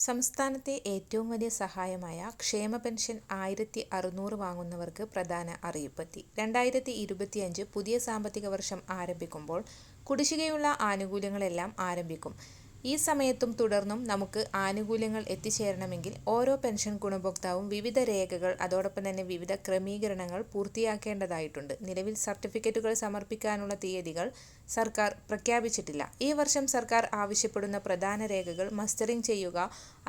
സംസ്ഥാനത്തെ ഏറ്റവും വലിയ സഹായമായ ക്ഷേമ പെൻഷൻ ആയിരത്തി അറുന്നൂറ് വാങ്ങുന്നവർക്ക് പ്രധാന അറിയിപ്പെത്തി. രണ്ടായിരത്തി ഇരുപത്തിയഞ്ച് പുതിയ സാമ്പത്തിക വർഷം ആരംഭിക്കുമ്പോൾ കുടിശ്ശികയുള്ള ആനുകൂല്യങ്ങളെല്ലാം ആരംഭിക്കും. ഈ സമയത്തും തുടർന്നും നമുക്ക് ആനുകൂല്യങ്ങൾ എത്തിച്ചേരണമെങ്കിൽ ഓരോ പെൻഷൻ ഗുണഭോക്താവും വിവിധ രേഖകൾ അതോടൊപ്പം തന്നെ വിവിധ ക്രമീകരണങ്ങൾ പൂർത്തിയാക്കേണ്ടതായിട്ടുണ്ട്. നിലവിൽ സർട്ടിഫിക്കറ്റുകൾ സമർപ്പിക്കാനുള്ള തീയതികൾ സർക്കാർ പ്രഖ്യാപിച്ചിട്ടില്ല. ഈ വർഷം സർക്കാർ ആവശ്യപ്പെടുന്ന പ്രധാന രേഖകൾ മസ്റ്ററിംഗ് ചെയ്യുക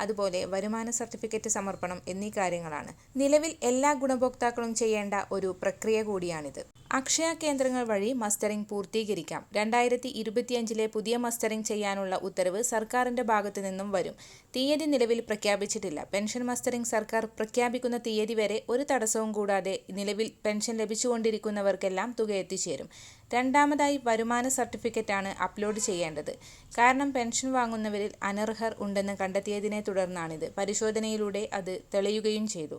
അതുപോലെ വരുമാന സർട്ടിഫിക്കറ്റ് സമർപ്പണം എന്നീ കാര്യങ്ങളാണ്. നിലവിൽ എല്ലാ ഗുണഭോക്താക്കളും ചെയ്യേണ്ട ഒരു പ്രക്രിയ കൂടിയാണിത്. അക്ഷയ കേന്ദ്രങ്ങൾ വഴി മസ്റ്ററിംഗ് പൂർത്തീകരിക്കാം. രണ്ടായിരത്തി ഇരുപത്തിയഞ്ചിലെ പുതിയ മസ്റ്ററിംഗ് ചെയ്യാനുള്ള ഉത്തരവ് സർക്കാരിന്റെ ഭാഗത്തു നിന്നും വരും. തീയതി നിലവിൽ പ്രഖ്യാപിച്ചിട്ടില്ല. പെൻഷൻ മസ്റ്ററിംഗ് സർക്കാർ പ്രഖ്യാപിക്കുന്ന തീയതി വരെ ഒരു തടസ്സവും കൂടാതെ നിലവിൽ പെൻഷൻ ലഭിച്ചുകൊണ്ടിരിക്കുന്നവർക്കെല്ലാം തുക എത്തിച്ചേരും. രണ്ടാമതായി വരുമാന സർട്ടിഫിക്കറ്റാണ് അപ്ലോഡ് ചെയ്യേണ്ടത്. കാരണം പെൻഷൻ വാങ്ങുന്നവരിൽ അനർഹർ ഉണ്ടെന്ന് കണ്ടെത്തിയതിനെ തുടർന്നാണിത്. പരിശോധനയിലൂടെ അത് തെളിയുകയും ചെയ്തു.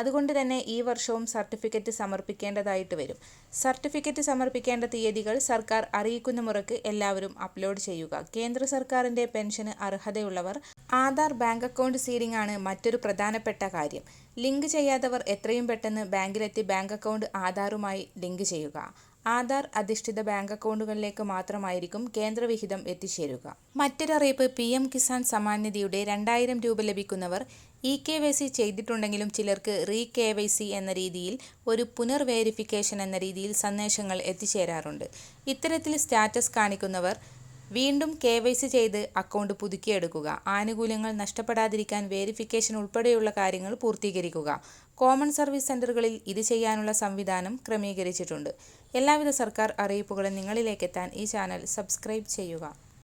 അതുകൊണ്ട് തന്നെ ഈ വർഷവും സർട്ടിഫിക്കറ്റ് സമർപ്പിക്കേണ്ടതായിട്ട് വരും. സർട്ടിഫിക്കറ്റ് സമർപ്പിക്കേണ്ട തീയതികൾ സർക്കാർ അറിയിക്കുന്ന മുറക്ക് എല്ലാവരും അപ്ലോഡ് ചെയ്യുക. കേന്ദ്ര സർക്കാരിന്റെ പെൻഷന് അർഹതയുള്ളവർ ആധാർ ബാങ്ക് അക്കൗണ്ട് സീലിംഗ് ആണ് മറ്റൊരു പ്രധാനപ്പെട്ട കാര്യം. ലിങ്ക് ചെയ്യാത്തവർ എത്രയും പെട്ടെന്ന് ബാങ്കിലെത്തി ബാങ്ക് അക്കൗണ്ട് ആധാറുമായി ലിങ്ക് ചെയ്യുക. ആധാർ അധിഷ്ഠിത ബാങ്ക് അക്കൗണ്ടുകളിലേക്ക് മാത്രമായിരിക്കും കേന്ദ്രവിഹിതം എത്തിച്ചേരുക. മറ്റൊരറിയിപ്പ് പി എം കിസാൻ സമ്മാൻ നിധിയുടെ രണ്ടായിരം രൂപ ലഭിക്കുന്നവർ ഇ കെ വൈ സി ചെയ്തിട്ടുണ്ടെങ്കിലും ചിലർക്ക് റീ കെ വൈ സി എന്ന രീതിയിൽ ഒരു പുനർ വേരിഫിക്കേഷൻ എന്ന രീതിയിൽ സന്ദേശങ്ങൾ എത്തിച്ചേരാറുണ്ട്. ഇത്തരത്തിൽ സ്റ്റാറ്റസ് കാണിക്കുന്നവർ വീണ്ടും കെ വൈ സി ചെയ്ത് അക്കൗണ്ട് പുതുക്കിയെടുക്കുക. ആനുകൂല്യങ്ങൾ നഷ്ടപ്പെടാതിരിക്കാൻ വേരിഫിക്കേഷൻ ഉൾപ്പെടെയുള്ള കാര്യങ്ങൾ പൂർത്തീകരിക്കുക. കോമൺ സർവീസ് സെന്ററുകളിൽ ഇത് ചെയ്യാനുള്ള സംവിധാനം ക്രമീകരിച്ചിട്ടുണ്ട്. എല്ലാവിധ സർക്കാർ അറിയിപ്പുകളും നിങ്ങളിലേക്കെത്താൻ ഈ ചാനൽ സബ്സ്ക്രൈബ് ചെയ്യുക.